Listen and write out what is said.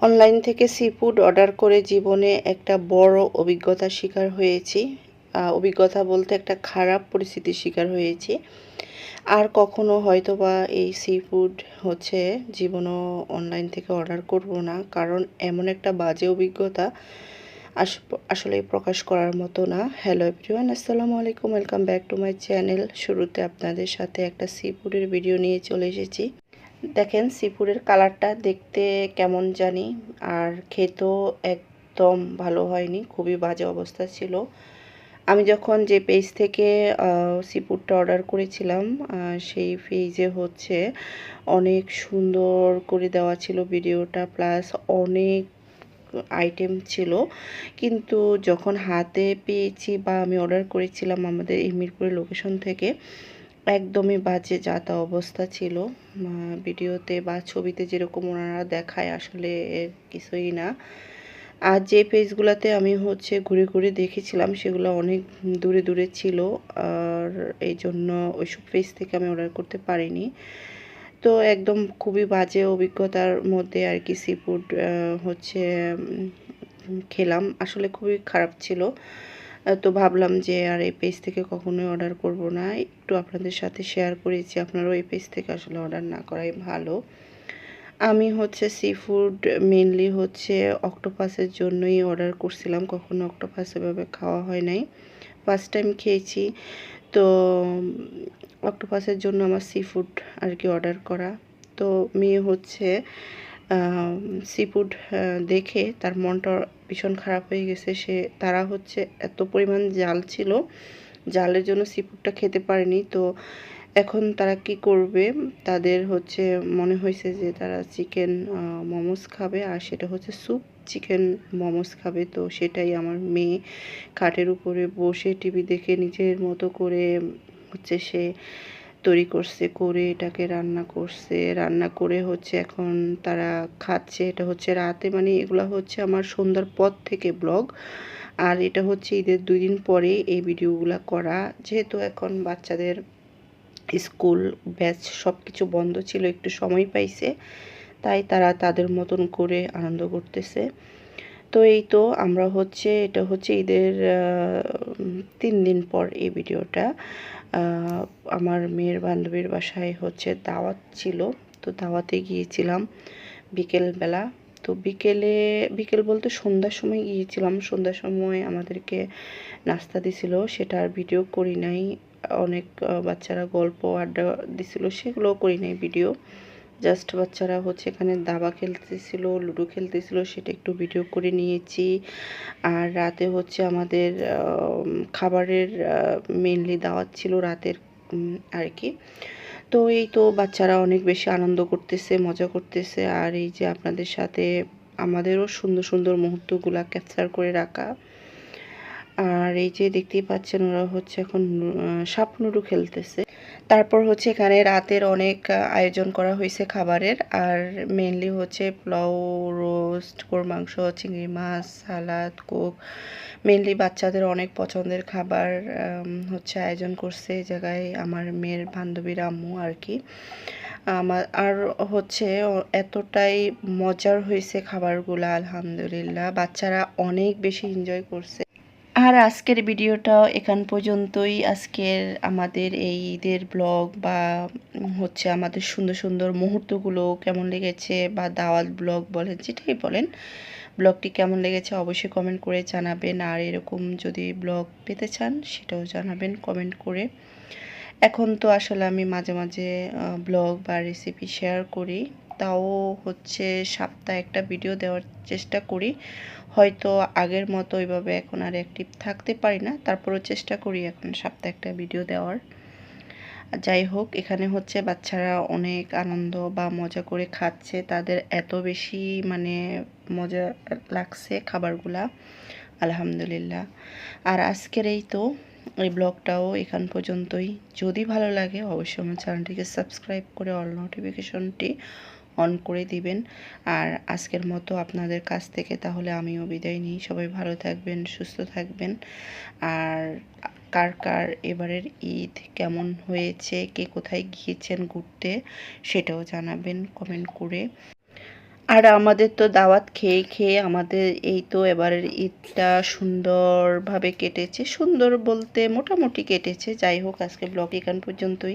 Online থেকে sea food order করে জীবনে একটা বড় অভিজ্ঞতার শিকার হয়েছি। অভিজ্ঞতা বলতে একটা খারাপ পরিস্থিতির শিকার হয়েছি। আর কখনো হয়তো বা এই সি ফুড হচ্ছে জীবনও অনলাইন থেকে অর্ডার করব না। কারণ এমন একটা বাজে অভিজ্ঞতা আস- আসলে প্রকাশ করার মতো না। হ্যালো এভরিওয়ান আসসালামু আলাইকুম welcome back to my channel শুরুতে আপনাদের সাথে একটা সি ফুডের ভিডিও নিয়ে চলে এসেছি। দেখেন সিপুরের কালারটা দেখতে কেমন জানি, আর খেতেও একদম ভালো হয়নি, খুবই বাজে অবস্থা ছিল। আমি যখন যে পেজ থেকে সিপুরটা অর্ডার করেছিলাম সেই পেজে হচ্ছে অনেক সুন্দর করে দেওয়া ছিল ভিডিওটা প্লাস অনেক আইটেম ছিল। কিন্তু যখন হাতে পেয়েছি বা আমি অর্ডার করেছিলাম আমাদের এই মিরপুরের লোকেশন থেকে একদমই বাজে যাতা অবস্থা ছিল। ভিডিওতে বা ছবিতে যেরকম ওনারা দেখায় আসলে কিছুই না। আর যে পেজগুলোতে আমি হচ্ছে ঘুরে ঘুরে দেখেছিলাম সেগুলো অনেক দূরে দূরে ছিল। আর এই জন্য ওইসব পেজ থেকে আমি অর্ডার করতে পারিনি। তো একদম খুবই বাজে অভিজ্ঞতার মধ্যে আর কি সি ফুড হচ্ছে খেলাম। আসলে খুবই খারাপ ছিল। তো ভাবলাম যে, আর এই পেজ থেকে কখনোই অর্ডার করব না। একটু আপনাদের সাথে শেয়ার করেছি, আপনারাও এই পেজ থেকে আসলে অর্ডার না করাই ভালো। আমি হচ্ছে সি ফুড মেনলি হচ্ছে অক্টোপাসের জন্যই অর্ডার করছিলাম, কখনো অক্টোপাস এভাবে খাওয়া হয় নাই। ফার্স্ট টাইম খেয়েছি, তো অক্টোপাসের জন্য আমার সি ফুড আর কি অর্ডার করা। তো মেয়ে হচ্ছে সি ফুড দেখে, তার মনটা ভীষণ খারাপ হয়ে গেছে। সে, তারা হচ্ছে এত পরিমাণ জাল ছিল, জালের জন্য সি ফুডটা খেতে পারেনি। তো এখন তারা কি করবে? তাদের হচ্ছে মনে হয়েছে যে তারা চিকেন মোমোস খাবে, আর সেটা হচ্ছে স্যুপ চিকেন মোমোস খাবে। তো সেটাই আমার মেয়ে খাটের উপরে বসে টিভি দেখে নিজের মতো করে হচ্ছে সে তৈরি করছে, করে এটাকে রান্না করছে। রান্না করে হচ্ছে এখন তারা খাচ্ছে, এটা হচ্ছে রাতে। মানে এগুলো হচ্ছে আমার সন্ধ্যার পর থেকে ব্লগ। আর এটা হচ্ছে ঈদের দুই দিন পরে এই ভিডিওগুলো করা। যেহেতু এখন বাচ্চাদের স্কুল ব্যাচ সব কিছু বন্ধ ছিল, একটু সময় পাইছে, তাই তারা তাদের মতন করে আনন্দ করতেছে। তো এই তো আমরা হচ্ছে, এটা হচ্ছে ঈদের তিন দিন পর এই ভিডিওটা। আমার মেয়ের বান্ধবীর বাসায় হচ্ছে দাওয়াত ছিল, তো দাওয়াতে গিয়েছিলাম বিকেলবেলা। তো বিকেলে, বিকেল বলতে সন্ধ্যার সময় গিয়েছিলাম, সন্ধ্যার সময় আমাদেরকে নাস্তা দিছিল, সেটা আর ভিডিও করি নাই। অনেক বাচ্চারা গল্প আড্ডা দিছিল, সেগুলোও করি নাই ভিডিও। জাস্ট বাচ্চারা হচ্ছে এখানে দাবা খেলতেছিল, লুডো খেলতেছিল, সেটা একটু ভিডিও করে নিয়েছি। আর রাতে হচ্ছে আমাদের খাবারের মেনলি দাওয়াত ছিল রাতের আর কি। তো এই তো বাচ্চারা অনেক বেশি আনন্দ করতেছে, মজা করতেছে। আর এই যে আপনাদের সাথে আমাদেরও সুন্দর সুন্দর মুহূর্তগুলা ক্যাপচার করে রাখা। আর এই যে দেখতেই পাচ্ছেন, ওরা হচ্ছে এখন সাপ নুডু খেলতেছে। তারপর হচ্ছে এখানে রাতের অনেক আয়োজন করা হয়েছে খাবারের। আর মেনলি হচ্ছে পোলাও রোস্ট কোর মাংস, চিংড়ি মাছ, সালাদ, কোক। মেনলি বাচ্চাদের অনেক পছন্দের খাবার হচ্ছে আয়োজন করছে এই জায়গায় আমার মেয়ের বান্ধবীর আম্মু আর কি। আমার আর হচ্ছে এতটাই মজার হয়েছে খাবারগুলো, আলহামদুলিল্লাহ। বাচ্চারা অনেক বেশি এনজয় করছে। আর আজকের ভিডিওটা এখান পর্যন্তই। আজকের আমাদের এই ঈদের ব্লগ বা হচ্ছে আমাদের সুন্দর সুন্দর মুহূর্তগুলো কেমন লেগেছে বা দাওয়াত ব্লগ বলেন, যেটাই বলেন, ব্লগটি কেমন লেগেছে অবশ্যই কমেন্ট করে জানাবেন। আর এরকম যদি ব্লগ পেতে চান, সেটাও জানাবেন কমেন্ট করে। এখন তো আসলে আমি মাঝে মাঝে ব্লগ বা রেসিপি শেয়ার করি। তাও হচ্ছে সপ্তাহে একটা ভিডিও দেওয়ার চেষ্টা করি। হয়তো আগের মতো ওইভাবে এখন আর অ্যাক্টিভ থাকতে পারি না। তারপরেও চেষ্টা করি এখন সপ্তাহে একটা ভিডিও দেওয়ার। যাই হোক, এখানে হচ্ছে বাচ্চারা অনেক আনন্দ বা মজা করে খাচ্ছে। তাদের এত বেশি মানে মজা লাগছে খাবারগুলা। আলহামদুলিল্লাহ। আর আজকের এই তো, এই ব্লগটাও এখান পর্যন্তই। যদি ভালো লাগে, অবশ্যই আমার চ্যানেলটিকে সাবস্ক্রাইব করে অল নোটিফিকেশনটি অন করে দিবেন। আর আজকের মতো আপনাদের কাছ থেকে তাহলে আমিও বিদায় নিই। সবাই ভালো থাকবেন, সুস্থ থাকবেন। আর কার কার এবারের ঈদ কেমন হয়েছে, কে কোথায় গিয়েছেন ঘুরতে সেটাও জানাবেন কমেন্ট করে। আর আমাদের তো দাওয়াত খেয়ে খেয়ে আমাদের এই তো এবারের ঈদটা সুন্দরভাবে কেটেছে। সুন্দর বলতে মোটামুটি কেটেছে। যাই হোক আজকে ব্লগ এখান পর্যন্তই।